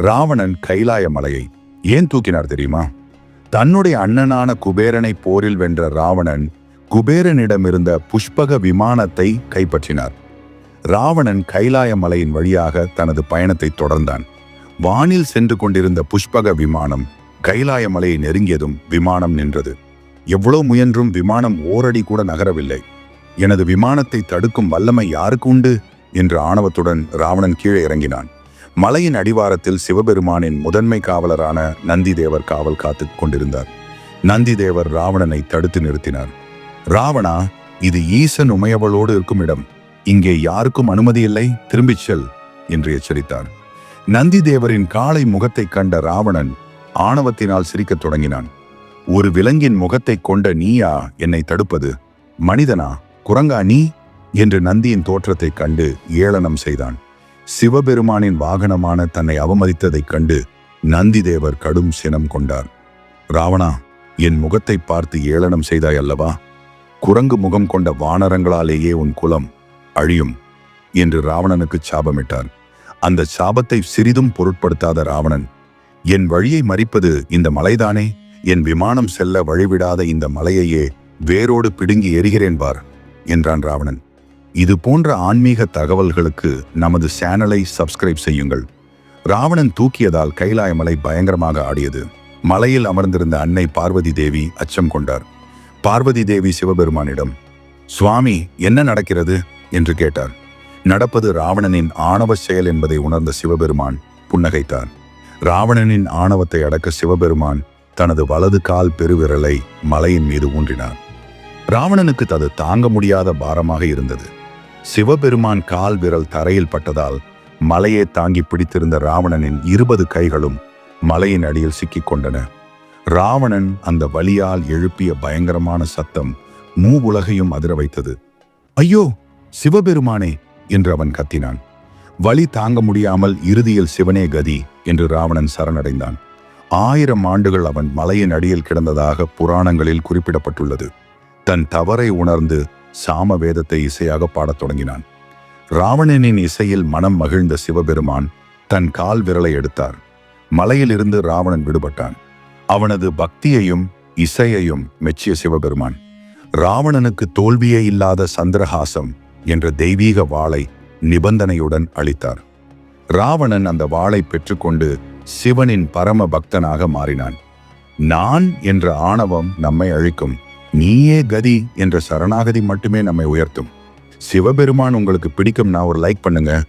ராவணன் கைலாய மலையை ஏன் தூக்கினார் தெரியுமா? தன்னுடைய அண்ணனான குபேரனை போரில் வென்ற ராவணன் குபேரனிடமிருந்த புஷ்பக விமானத்தை கைப்பற்றினார். ராவணன் கைலாய மலையின் வழியாக தனது பயணத்தை தொடர்ந்தான். வானில் சென்று கொண்டிருந்த புஷ்பக விமானம் கைலாய மலையை நெருங்கியதும் விமானம் நின்றது. எவ்வளவு முயன்றும் விமானம் ஓரடி கூட நகரவில்லை. எனது விமானத்தை தடுக்கும் வல்லமை யாருக்கு உண்டு? என்ற ஆணவத்துடன் ராவணன் கீழே இறங்கினான். மலையின் அடிவாரத்தில் சிவபெருமானின் முதன்மை காவலரான நந்திதேவர் காவல் காத்துக் கொண்டிருந்தார். நந்திதேவர் ராவணனை தடுத்து நிறுத்தினார். ராவணா இது ஈசன் உமையவளோடு இருக்கும் இடம். இங்கே யாருக்கும் அனுமதி இல்லை. திரும்பிச் செல் என்று எச்சரித்தார். நந்திதேவரின் காளை முகத்தை கண்ட ராவணன் ஆணவத்தினால் சிரிக்கத் தொடங்கினான். ஒரு விலங்கின் முகத்தை கொண்ட நீயா என்னை தடுப்பது? மனிதனா? குரங்கா நீ? என்று நந்தியின் தோற்றத்தைக் கண்டு ஏளனம் செய்தான். சிவபெருமானின் வாகனமான தன்னை அவமதித்ததைக் கண்டு நந்திதேவர் கடும் சினம் கொண்டார். ராவணா என் முகத்தை பார்த்து ஏளனம் செய்தாய் அல்லவா? குரங்கு முகம் கொண்ட வானரங்களாலேயே உன் குலம் அழியும் என்று ராவணனுக்கு சாபமிட்டார். அந்த சாபத்தை சிறிதும் பொருட்படுத்தாத ராவணன் என் வழியை மறிப்பது இந்த மலைதானே? என் விமானம் செல்ல வழிவிடாத இந்த மலையையே வேரோடு பிடுங்கி எரிகிறேன் பார் என்றான் ராவணன். இது போன்ற ஆன்மீக தகவல்களுக்கு நமது சேனலை சப்ஸ்கிரைப் செய்யுங்கள். ராவணன் தூக்கியதால் கைலாய மலை பயங்கரமாக ஆடியது. மலையில் அமர்ந்திருந்த அன்னை பார்வதி தேவி அச்சம் கொண்டார். பார்வதி தேவி சிவபெருமானிடம் சுவாமி என்ன நடக்கிறது? என்று கேட்டார். நடப்பது ராவணனின் ஆணவ செயல் என்பதை உணர்ந்த சிவபெருமான் புன்னகைத்தார். ராவணனின் ஆணவத்தை அடக்க சிவபெருமான் தனது வலது கால் பெருவிரலை மலையின் மீது ஊன்றினார். ராவணனுக்கு அது தாங்க முடியாத பாரமாக இருந்தது. சிவபெருமான் கால் விரல் தரையில் பட்டதால் மலையை தாங்கி பிடித்திருந்த ராவணனின் இருபது கைகளும் மலையின் அடியில் சிக்கிக் கொண்டன. ராவணன் அந்த வலியால் எழுப்பிய பயங்கரமான சத்தம் மூ உலகையும் அதிர வைத்தது. ஐயோ சிவபெருமானே என்று அவன் கத்தினான். வலி தாங்க முடியாமல் இறுதியில் சிவனே கதி என்று ராவணன் சரணடைந்தான். ஆயிரம் ஆண்டுகள் அவன் மலையின் அடியில் கிடந்ததாக புராணங்களில் குறிப்பிடப்பட்டுள்ளது. தன் தவறை உணர்ந்து சாம வேதத்தை இசையாக பாடத் தொடங்கினான். ராவணனின் இசையில் மனம் மகிழ்ந்த சிவபெருமான் தன் கால் விரலை எடுத்தார். மலையிலிருந்து ராவணன் விடுபட்டான். அவனது பக்தியையும் இசையையும் மெச்சிய சிவபெருமான். ராவணனுக்கு தோல்வியே இல்லாத சந்திரஹாசம் என்ற தெய்வீக வாளை நிபந்தனையுடன் அளித்தார். ராவணன் அந்த வாளை பெற்றுக்கொண்டு சிவனின் பரம பக்தனாக மாறினான். நான் என்ற ஆணவம் நம்மை அழிக்கும். நீயே கதி என்ற சரணாகதி மட்டுமே நம்மை உயர்த்தும். சிவபெருமான் உங்களுக்கு பிடிக்கும்னா ஒரு லைக் பண்ணுங்கள்